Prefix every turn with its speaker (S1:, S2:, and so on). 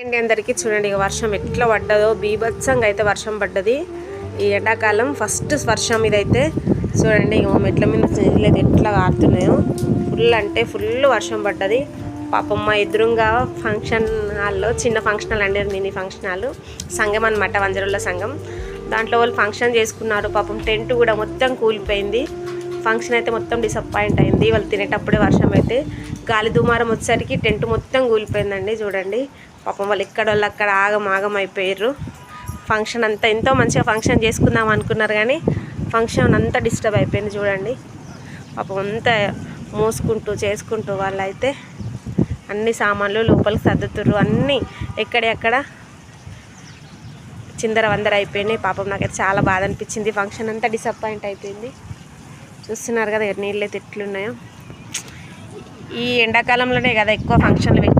S1: అండి అందరికీ చూడండి ఇక వర్షం ఎట్లా పడ్డదో బీభత్సంగా అయితే వర్షం పడ్డది. ఈ ఎండాకాలం ఫస్ట్ వర్షం ఇదైతే. చూడండి ఇక మా మెట్ల మీద నీళ్ళు ఎట్లా కారుతున్నాయో. ఫుల్ అంటే ఫుల్ వర్షం పడ్డది. పాపం మా ఎదురుగా ఫంక్షన్ హాల్లో చిన్న ఫంక్షన్ హాల్ అండి మినీ ఫంక్షన్ హాల్. సంఘం అనమాట వంజరుల సంఘం. దాంట్లో వాళ్ళు ఫంక్షన్ చేసుకున్నారు. పాపం టెంట్ కూడా మొత్తం కూలిపోయింది. ఫంక్షన్ అయితే మొత్తం డిసప్పాయింట్ అయింది. వాళ్ళు తినేటప్పుడే వర్షం అయితే. గాలి దుమారం వచ్చేసరికి టెంట్ మొత్తం కూలిపోయిందండి చూడండి. పాపం వాళ్ళు ఎక్కడ వాళ్ళు అక్కడ ఆగం ఆగం అయిపోయారు ఫంక్షన్ అంతా ఎంతో మంచిగా ఫంక్షన్ చేసుకుందాం అనుకున్నారు కానీ ఫంక్షన్ అంతా డిస్టర్బ్ అయిపోయింది చూడండి. పాపం అంతా మోసుకుంటూ చేసుకుంటూ వాళ్ళైతే అన్ని సామాన్లు లోపలికి సర్దుతుర్రు. అన్నీ ఎక్కడెక్కడ చిందర వందర అయిపోయినాయి. పాపం నాకైతే చాలా బాధ అనిపించింది. ఫంక్షన్ అంతా డిసప్పాయింట్ అయిపోయింది. చూస్తున్నారు కదా నీళ్ళు అయితే ఎట్లున్నాయో. ఈ ఎండాకాలంలోనే కదా ఎక్కువ ఫంక్షన్లు